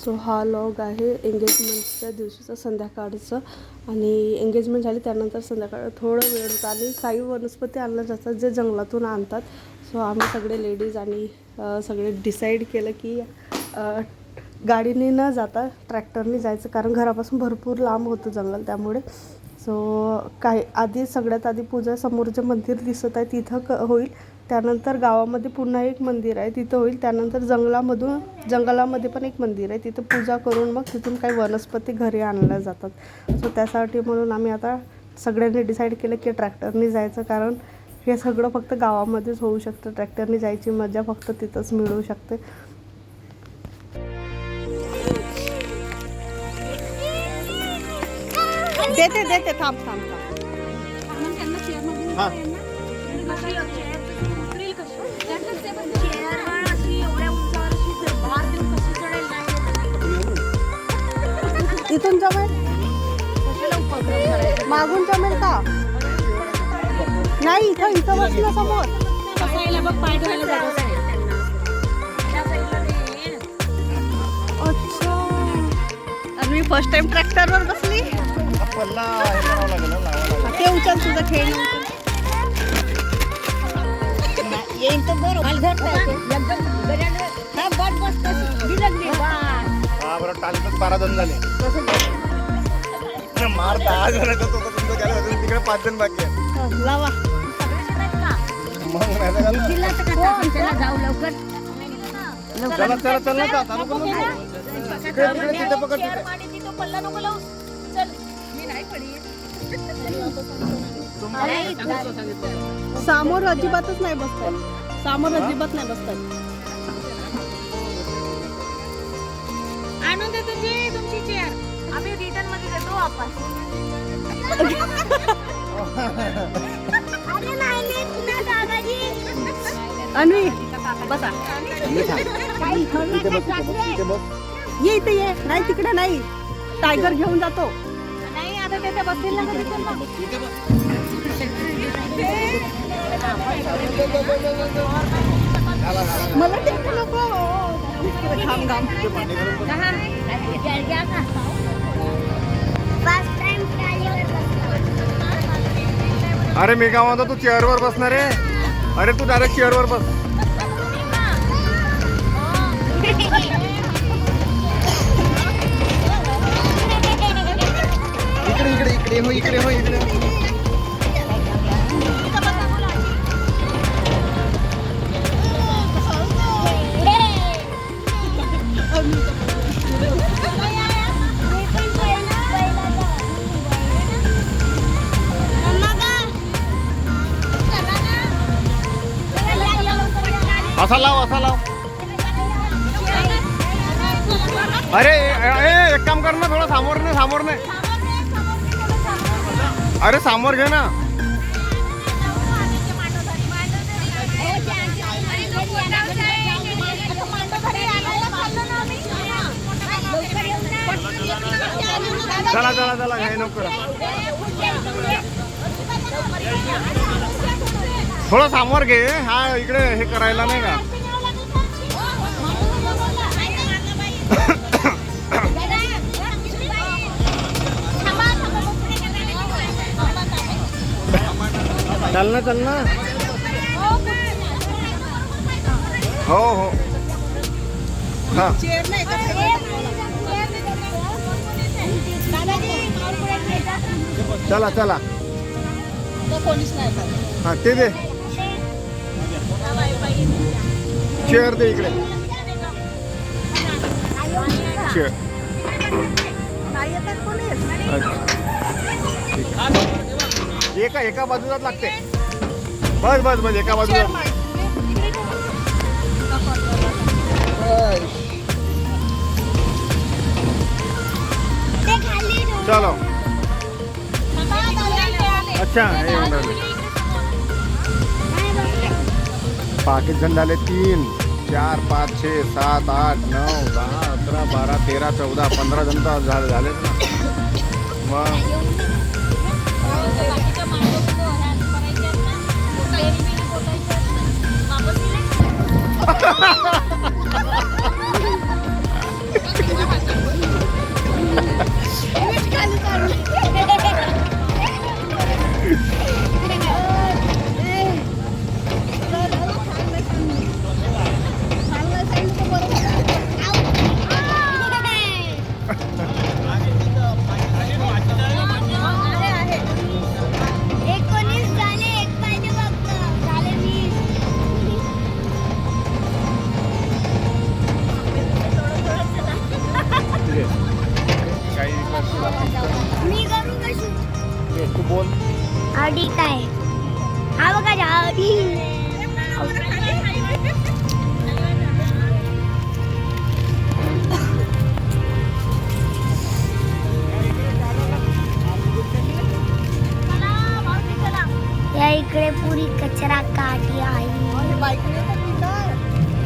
So हा log आहे एंगेजमेंटच्या दिवशीचं संध्याकाळचं आणि एंगेजमेंट झाली त्यानंतर संध्याकाळ थोडं वेळ होता आणि काही वनस्पती आणल्या जातात जे जंगलातून आणतात. सो आम्ही सगळे लेडीज आणि सगळे डिसाईड केलं की गाडीने न जाता ट्रॅक्टरने जायचं कारण घरापासून भरपूर लांब होतं जंगल त्यामुळे. सो काय आधी सगळ्यात आधी पूजा समोर जे मंदिर दिसत आहे तिथं क होईल. त्यानंतर गावामध्ये पुन्हा एक मंदिर आहे तिथं होईल. त्यानंतर जंगलामधून जंगलामध्ये पण एक मंदिर आहे. तिथं पूजा करून मग तिथून काही वनस्पती घरी आणल्या जातात. सो त्यासाठी म्हणून आम्ही आता सगळ्यांनी डिसाईड केलं की ट्रॅक्टरने जायचं कारण हे सगळं फक्त गावामध्येच होऊ शकतं. ट्रॅक्टरने जायची मजा फक्त तिथंच मिळू शकते. देते देते थांब थांब इथून जमेल? मागून जमेल का? नाही इथं इथं बसलं समोर. अच्छा मी फर्स्ट टाइम ट्रॅक्टरवर बसली हे ना, लावावं लागेल. ते उचल तुझं खेळ येईन तर बरं. टालीतच बारा जण झाले. मार दहा जणांचा तो तर तुमचं गेलं अजून तिकडे पाच जण बाकी आहे लावा. चला जाऊ लवकर तिथे पकड समोर अजिबातच नाही बसतात. समोर अजिबात नाही बसतात. आणून देतो जी तुमची चेअर आम्ही रिटर्नमध्ये देतो वापस. अन्वी. बसा ये इथे ये. नाही तिकडे नाही. टायगर घेऊन जातो. नाही आता त्याच्या बसतील. मला टेम्पो नको. अरे मी काय म्हणतो तू चेअरवर बसणार आहे? अरे तू डायरेक्ट चेअरवर बस. इकडे इकडे इकडे हो इकडे हो इकडे. असा लाव असा लाव. अरे ए, एक काम कर ना थोडं समोर नाही समोर नाही अरे समोर घे ना. चला चला चला घे नको थोडं समोर घे. हा इकडे हे करायला नाही का? चल ना चल ना. हो हो. हा. चला चला. हा ते दे. चेअर दे इकडे. चेअर एका एका बाजूलाच लागते. बस बस बस एका बाजूला. चलो. अच्छा हे पाकिट झंडे आले तीन चार पाच छे सात आठ नऊ दहा अकरा बारा तेरा चौदा पंधरा जनता झाले मग Ha ha ha ha!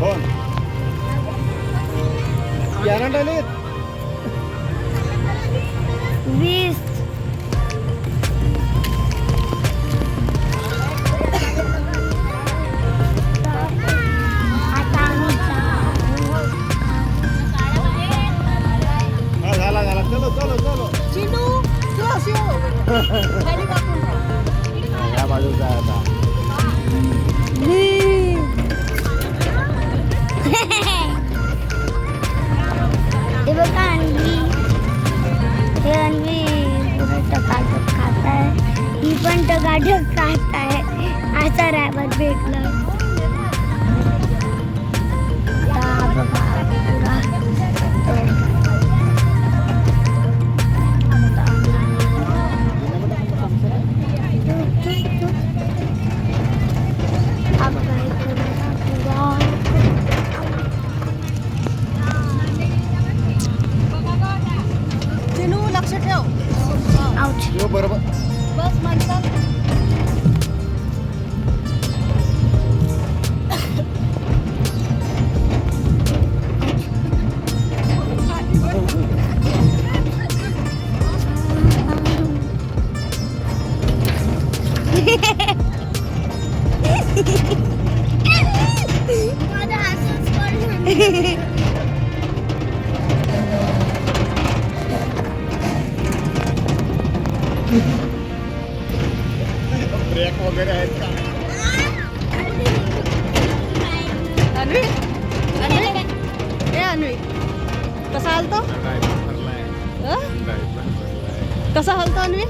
Bon. Yarandale break वगैरे आहेत का ए अन्वी कसा हलतो कसा हलतो अन्वी?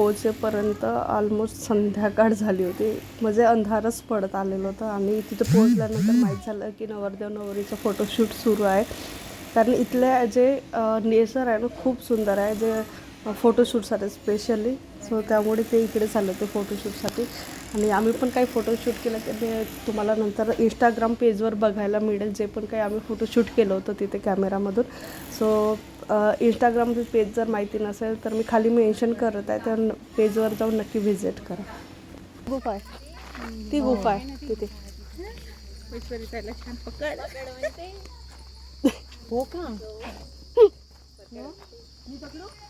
पोहोचेपर्यंत ऑलमोस्ट संध्याकाळ झाली होती. म्हणजे अंधारच पडत आलेलं होतं आणि तिथे पोहोचल्यानंतर माहीत झालं की नवरदेव नवरीचं फोटोशूट सुरू आहे. कारण इथल्या जे नेचर आहे ना खूप सुंदर आहे. जे फोटोशूटसाठी स्पेशली सो त्यामुळे ते इकडे चालले होते फोटोशूटसाठी आणि आम्ही पण काही फोटोशूट केलं ते तुम्हाला नंतर इंस्टाग्राम पेजवर बघायला मिळेल. जे पण काही आम्ही फोटोशूट केलं होतं तिथे कॅमेरामधून सो इंस्टाग्राम पेज जर माहिती नसेल तर मी खाली मेन्शन करत आहे त्या पेजवर जाऊन नक्की व्हिजिट करा. गुफा आहे. ती गुफा आहे तिथे. हो का?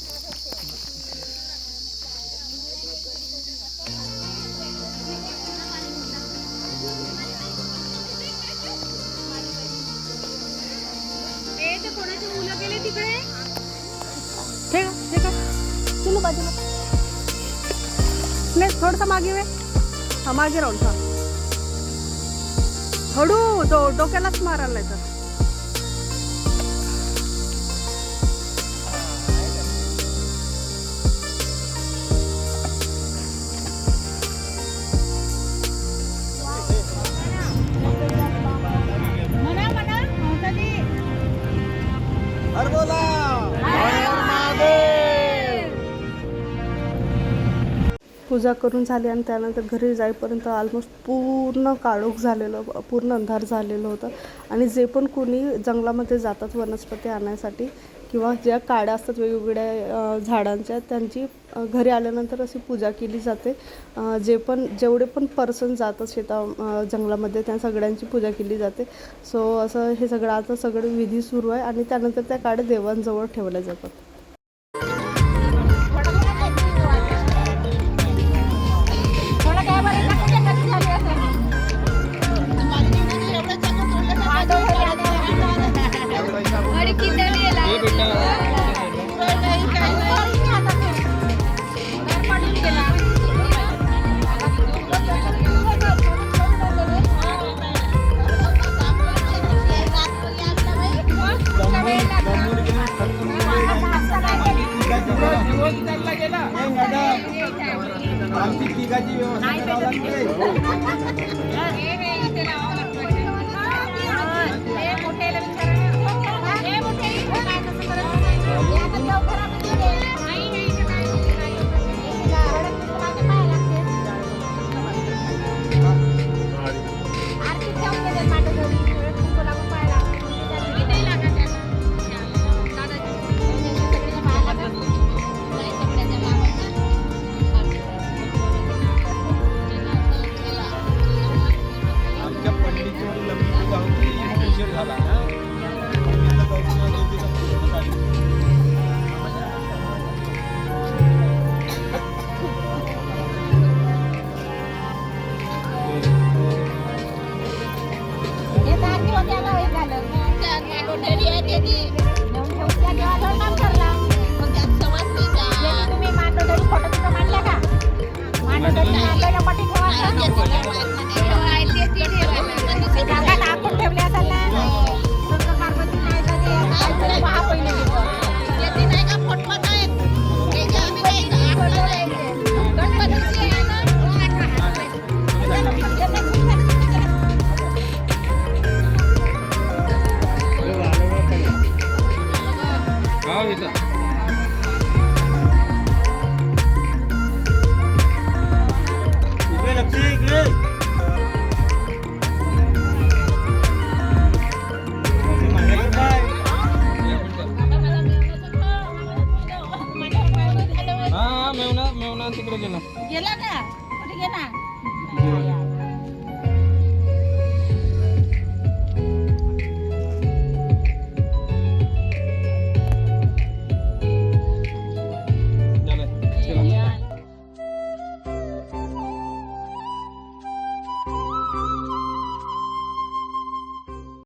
तुझी गाडी ठीक आहे ठीक आहे चलो बाजूला. नाही थोडंसं मागे वे हा मागे राहून हा हळू डो डोक्यालाच मारायला नाही तर. पूजा करून झाली आणि त्यानंतर घरी जाईपर्यंत ऑलमोस्ट पूर्ण काळोख झालेलं पूर्ण अंधार झालेलं होतं. आणि जे पण कोणी जंगलामध्ये जातात वनस्पती आणण्यासाठी किंवा ज्या काड्या असतात वेगवेगळ्या झाडांच्या त्यांची घरी आल्यानंतर अशी पूजा केली जाते. जे पण जेवढे पण पर्सन जातात शेता जंगलामध्ये त्या सगळ्यांची पूजा केली जाते. सो असं हे सगळं आता सगळं विधी सुरू आहे आणि त्यानंतर त्या काड्या देवांजवळ ठेवल्या जातात.